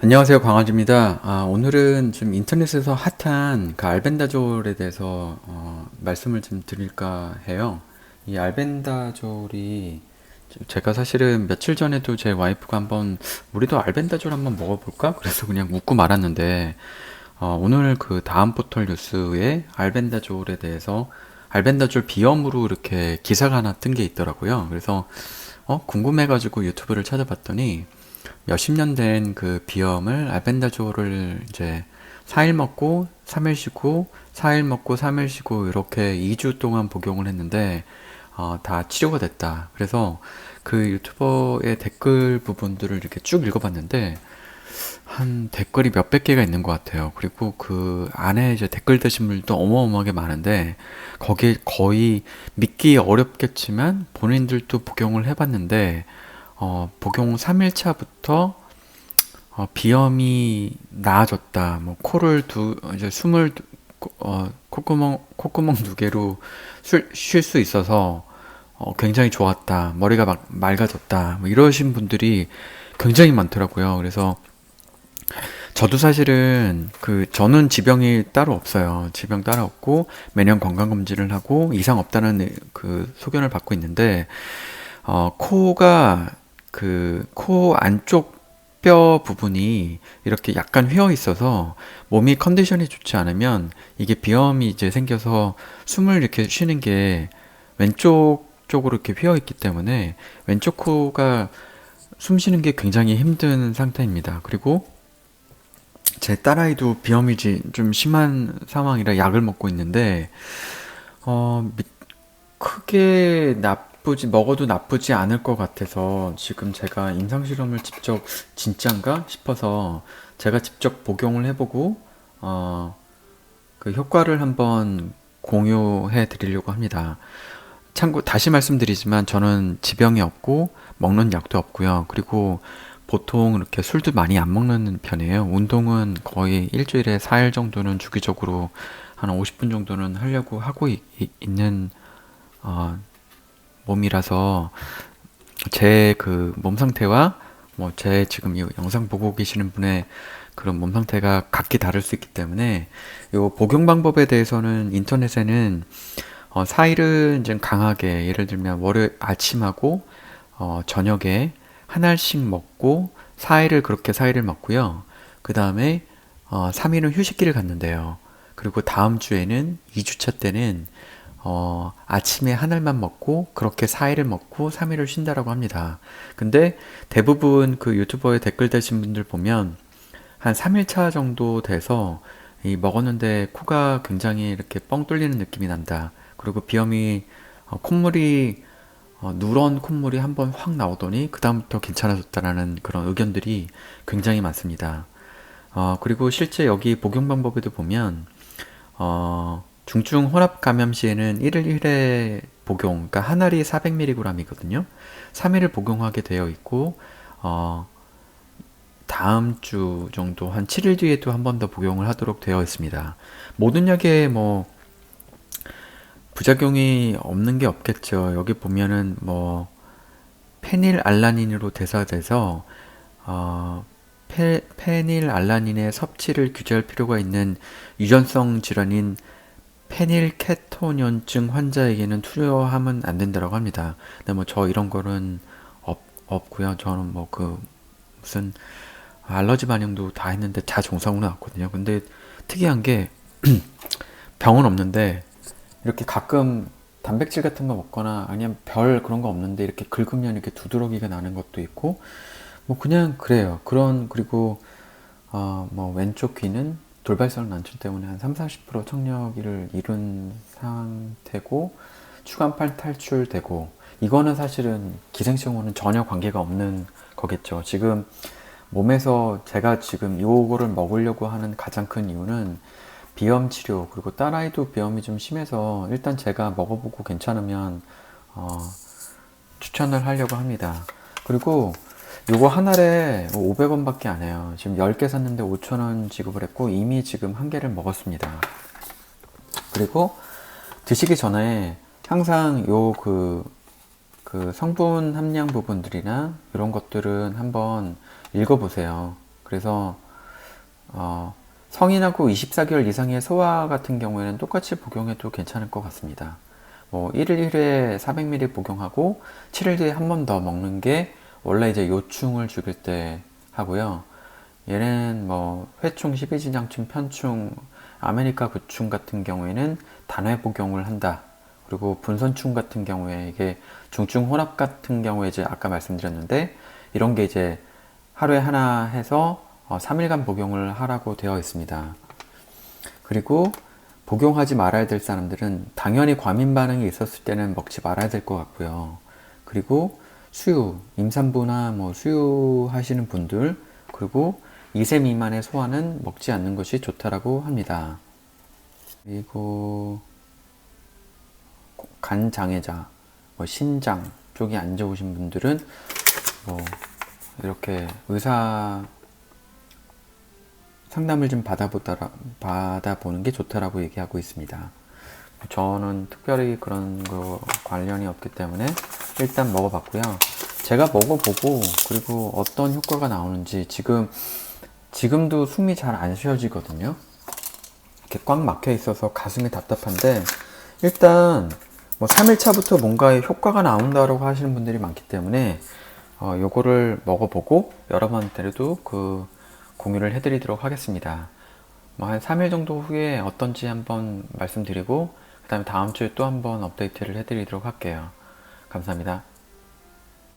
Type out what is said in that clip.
안녕하세요 광아지입니다. 아, 오늘은 좀 인터넷에서 핫한 그 알벤다졸에 대해서 어, 말씀을 좀 드릴까 해요. 이 알벤다졸이 제가 사실은 며칠 전에도 제 와이프가 한번 우리도 알벤다졸 한번 먹어볼까? 그래서 그냥 웃고 말았는데 어, 오늘 그 다음 포털 뉴스에 알벤다졸에 대해서 알벤다졸 비염으로 이렇게 기사가 하나 뜬 게 있더라고요. 그래서 어, 궁금해가지고 유튜브를 찾아봤더니 몇십 년 된 그 비염을 알벤다졸을 이제 4일 먹고 3일 쉬고 4일 먹고 3일 쉬고 이렇게 2주 동안 복용을 했는데 어, 다 치료가 됐다. 그래서 그 유튜버의 댓글 부분들을 이렇게 쭉 읽어봤는데 한 댓글이 몇백 개가 있는 것 같아요. 그리고 그 안에 이제 댓글 다신 분들도 어마어마하게 많은데 거기에 거의 믿기 어렵겠지만 본인들도 복용을 해봤는데 어, 복용 3일차부터 어, 비염이 나아졌다. 뭐 코를 두 이제 숨을 두- 어, 콧구멍 콧구멍 두 개로 쉴 수 있어서 어, 굉장히 좋았다. 머리가 막 맑아졌다. 뭐 이러신 분들이 굉장히 많더라고요. 그래서 저도 사실은 그 저는 지병이 따로 없어요. 지병 따로 없고 매년 건강 검진을 하고 이상 없다는 그 소견을 받고 있는데 어, 코가 그 코 안쪽 뼈 부분이 이렇게 약간 휘어 있어서 몸이 컨디션이 좋지 않으면 이게 비염이 이제 생겨서 숨을 이렇게 쉬는 게 왼쪽 쪽으로 이렇게 휘어 있기 때문에 왼쪽 코가 숨 쉬는 게 굉장히 힘든 상태입니다. 그리고 제 딸아이도 비염이 지- 좀 심한 상황이라 약을 먹고 있는데 어, 미- 크게 나 쁘지, 먹어도 나쁘지 않을 것 같아서 지금 제가 임상 실험을 직접 진짠가 싶어서 제가 직접 복용을 해보고, 어, 그 효과를 한번 공유해 드리려고 합니다. 참고, 다시 말씀드리지만 저는 지병이 없고, 먹는 약도 없고요. 그리고 보통 이렇게 술도 많이 안 먹는 편이에요. 운동은 거의 일주일에 4일 정도는 주기적으로 한 50분 정도는 하려고 하고 있, 는 어, 몸이라서 제 그 몸 상태와 뭐 제 지금 이 영상 보고 계시는 분의 그런 몸 상태가 각기 다를 수 있기 때문에 요 복용 방법에 대해서는 인터넷에는 어, 4일은 좀 강하게 예를 들면 월요일 아침하고 어, 저녁에 한 알씩 먹고 4일을 그렇게 4일을 먹고요. 그 다음에 어, 3일은 휴식기를 갖는데요. 그리고 다음 주에는 2주차 때는 어, 아침에 한 알만 먹고 그렇게 4일을 먹고 3일을 쉰다라고 합니다. 근데 대부분 그 유튜버에 댓글 다신 분들 보면 한 3일차 정도 돼서 이 먹었는데 코가 굉장히 이렇게 뻥 뚫리는 느낌이 난다. 그리고 비염이 어, 콧물이 어, 누런 콧물이 한번 확 나오더니 그다음부터 괜찮아졌다라는 그런 의견들이 굉장히 많습니다. 어, 그리고 실제 여기 복용 방법에도 보면 어, 중증 혼합 감염 시에는 1일 1회 복용, 그러니까 한 알이 400mg이거든요. 3일을 복용하게 되어 있고, 어, 다음 주 정도, 한 7일 뒤에도 한 번 더 복용을 하도록 되어 있습니다. 모든 약에 뭐, 부작용이 없는 게 없겠죠. 여기 보면은 뭐, 페닐알라닌으로 대사돼서, 어, 페, 페닐알라닌의 섭취를 규제할 필요가 있는 유전성 질환인 페닐케토년증 환자에게는 투여하면 안 된다고 합니다. 근데 뭐 저 이런 거는 없, 없고요. 저는 뭐 그 무슨 알러지 반응도 다 했는데 다 정상으로 나왔거든요. 근데 특이한 게 병은 없는데 이렇게 가끔 단백질 같은 거 먹거나 아니면 별 그런 거 없는데 이렇게 긁으면 이렇게 두드러기가 나는 것도 있고 뭐 그냥 그래요. 그런 그리고 어 뭐 왼쪽 귀는 돌발성 난청 때문에 한 3, 40% 청력을 잃은 상태고 추간팔 탈출되고 이거는 사실은 기생충과는 전혀 관계가 없는 거겠죠. 지금 몸에서 제가 지금 요거를 먹으려고 하는 가장 큰 이유는 비염 치료 그리고 딸아이도 비염이 좀 심해서 일단 제가 먹어보고 괜찮으면 어, 추천을 하려고 합니다. 그리고 요거 한 알에 500원 밖에 안 해요. 지금 10개 샀는데 5,000원 지급을 했고 이미 지금 한 개를 먹었습니다. 그리고 드시기 전에 항상 요 그 그 성분 함량 부분들이나 이런 것들은 한번 읽어보세요. 그래서 어, 성인하고 24개월 이상의 소아 같은 경우에는 똑같이 복용해도 괜찮을 것 같습니다. 뭐 1일 1회 400ml 복용하고 7일 뒤에 한 번 더 먹는 게 원래 이제 요충을 죽일 때 하고요. 얘는 뭐 회충, 십이진양충, 편충, 아메리카 구충 같은 경우에는 단회 복용을 한다. 그리고 분선충 같은 경우에 이게 중증 혼합 같은 경우에 이제 아까 말씀드렸는데 이런 게 이제 하루에 하나 해서 어, 3일간 복용을 하라고 되어 있습니다. 그리고 복용하지 말아야 될 사람들은 당연히 과민 반응이 있었을 때는 먹지 말아야 될 것 같고요. 그리고 수유, 임산부나 뭐 수유하시는 분들, 그리고 2세 미만의 소아는 먹지 않는 것이 좋다라고 합니다. 그리고 간 장애자, 뭐 신장 쪽이 안 좋으신 분들은 뭐 이렇게 의사 상담을 좀 받아보다 받아보는 게 좋다라고 얘기하고 있습니다. 저는 특별히 그런 거 관련이 없기 때문에 일단 먹어봤고요. 제가 먹어보고 그리고 어떤 효과가 나오는지 지금 지금도 숨이 잘 안 쉬어지거든요. 이렇게 꽉 막혀 있어서 가슴이 답답한데 일단 뭐 3일차부터 뭔가 효과가 나온다고 하시는 분들이 많기 때문에 어, 요거를 먹어보고 여러분한테도 그 공유를 해드리도록 하겠습니다. 뭐 한 3일 정도 후에 어떤지 한번 말씀드리고 그 다음에 다음 주에 또 한번 업데이트를 해드리도록 할게요. 감사합니다.